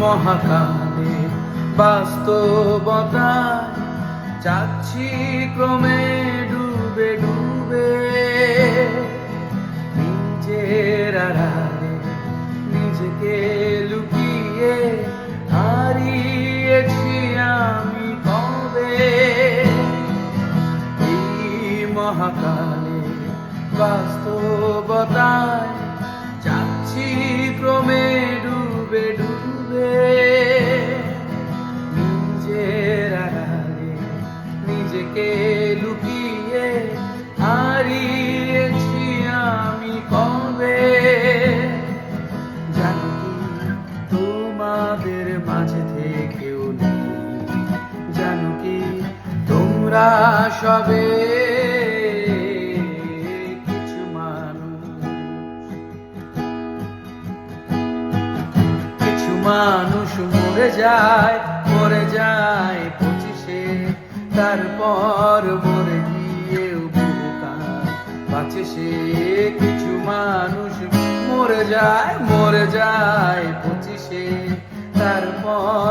মহাকালে বাস্তবতা যাচ্ছি ক্রমে ডুবে ডুবে। নিজের আড়ালে নিজেকে লুকিয়ে হারিয়েছি আমি কবে? এই মহাকালে বাস্তবতায় তোমাদের মাঝে থেকেও নেই। জানো কি, তোমরা সবে কিছু মানুষ। কিছু মানুষ মরে যায় মরে যায় পঁচিশে। তারপর মরে গিয়েও বহুকাল বাঁচে সে কিছু মানুষ মরে যায় মরে যায় পঁচিশে। তারপর মরে